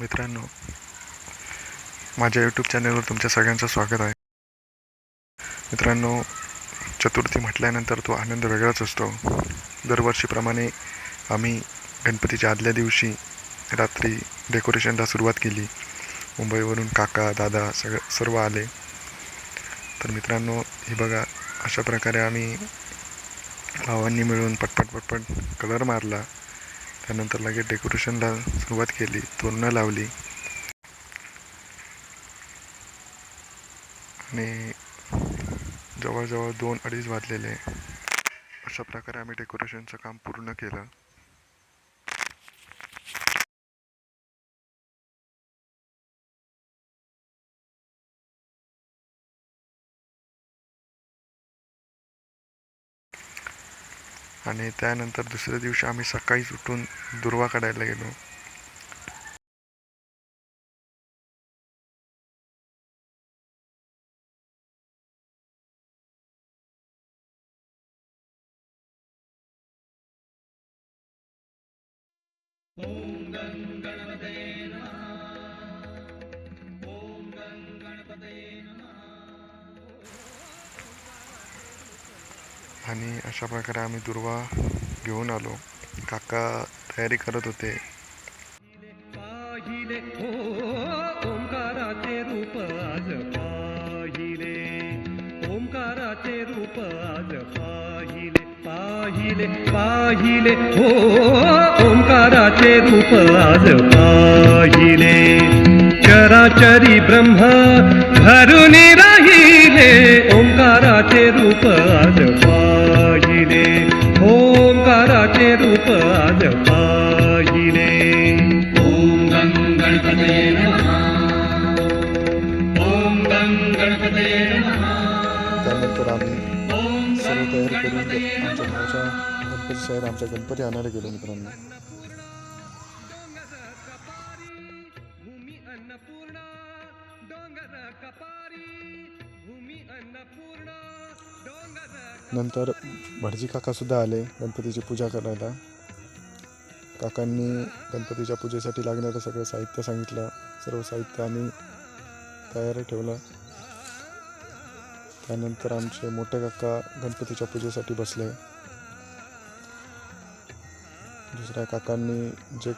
मित्रांनो माझ्या यूट्यूब चॅनलवर तुमच्या सगळ्यांचं स्वागत आहे. मित्रांनो चतुर्थी म्हटल्यानंतर तो आनंद वेगळाच असतो. दरवर्षीप्रमाणे आम्ही गणपतीच्या आदल्या दिवशी रात्री डेकोरेशनला सुरुवात केली. मुंबईवरून काका दादा सगळं सर्व आले. तर मित्रांनो हे बघा अशा प्रकारे आम्ही भावांनी मिळून पटपट पटपट कलर मारला. त्यानंतर लगेच डेकोरेशनला सुरुवात केली. तोरणं लावली. आणि जवळजवळ दोन अडीच वाजलेले. अशा प्रकारे आम्ही डेकोरेशनचं काम पूर्ण केलं. आणि त्यानंतर दुसऱ्या दिवशी आम्ही सकाळीच उठून दुर्वा काढायला गेलो. आणि अशा प्रकारे आम्ही दुर्वा घेऊन आलो. काका तयारी करत होते. पाहिले हो, ओंकाराचे रूप आज पाहिले. ओंकाराचे रूप आज पाहिले पाहिले पाहिले. हो ओंकाराचे रूप आज पाहिले. चराचरी ब्रह्म धरून राहिले ओंकाराचे रूप आज ओंकाराचे रूप आज पाहिले ॐ गं गणपतये नमः ॐ गं गणपतये नमः त्यानंतर आम्ही ॐ सर्व गं तयारी करून गणपतये आमच्या नमः गावच्या गणपती शाळेत आमच्या गणपती आणायला गेलो मित्रांनो नंतर भटजी काकासुद्धा आले गणपतीची पूजा करायला. काकांनी गणपतीच्या पूजेसाठी लागणारं सगळं साहित्य सांगितलं. सर्व साहित्य आम्ही तयारी ठेवलं. त्यानंतर आमचे मोठे काका गणपतीच्या पूजेसाठी बसले. दुसऱ्या काकांनी जे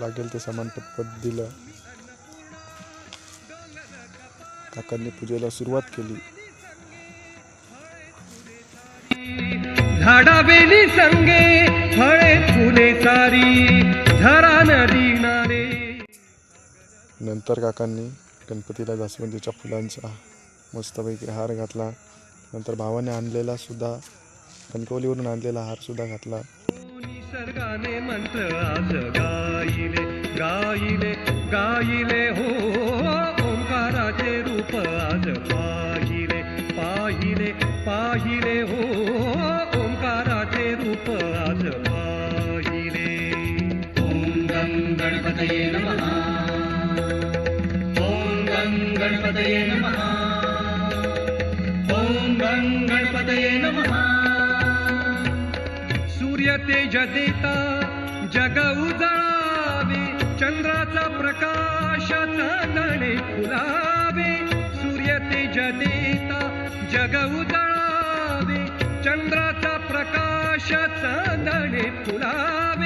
लागेल ते सामान पटपट दिलं. काकांनी पूजेला सुरुवात केली. झाडावेली संगे फळे फुले सारी झरा नदी नारे. नंतर काकांनी गणपतीला जास्वंदीच्या फुलांचा मस्तपैकी हार घातला. नंतर भावाने आणलेला सुद्धा कणकवलीवरून आणलेला हार सुद्धा घातला. निसर्गाने मंत्र आज गाईले गाईले गाईले हो. ओंकाराचे रूप आज पाहिले पाहिले पाहिले हो. गणपतये नमः। ॐ गं गणपतये नमः। सूर्य देता जग उजळावे चंद्राचा प्रकाश चांदणे फुलावे। सूर्य देता जग उजळावे चंद्राचा प्रकाश चांदणे फुलावे।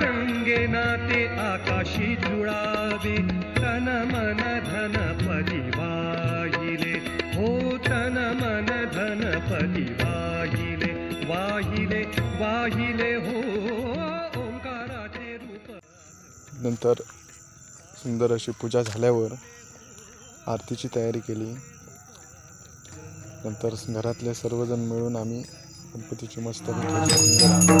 संगे नाते आकाशी जुळावे तन मन धन पदी वाहिले हो तन मन धन पदी वाहिले वाहिले वाहिले हो ओंकाराचे रूप. नंतर सुंदर अशी पूजा झाल्यावर आरतीची तयारी केली. नंतर घरातले सर्वजण मिळून आम्ही गणपतीची मस्त दर्शन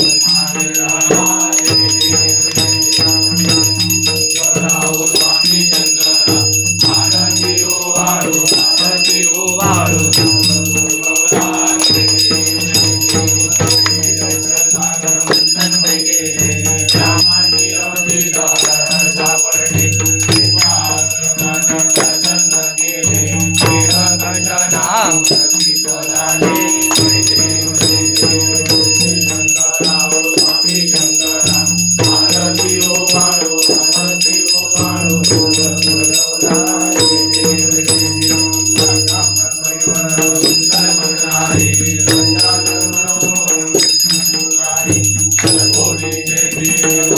我抱着你。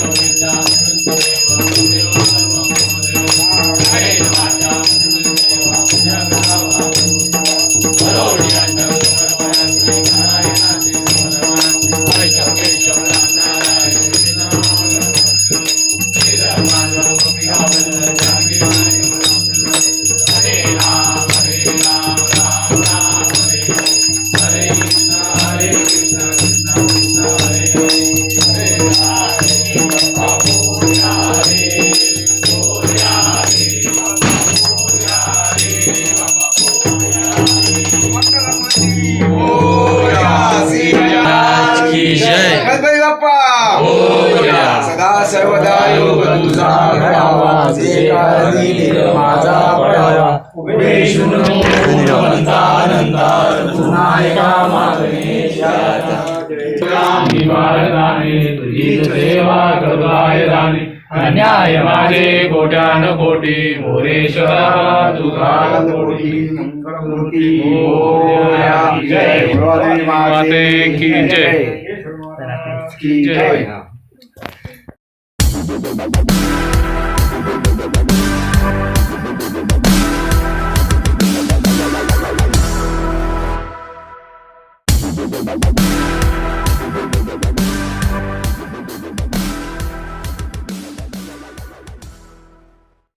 गोविंदा माझा पडावा पुढे शून्य अनंता अनंता पुन्हा एका अन्याय माझे कोट्यान कोटी मोरेश्वरा तुझा कोटी जय. माते की जय. की जय. Thank you.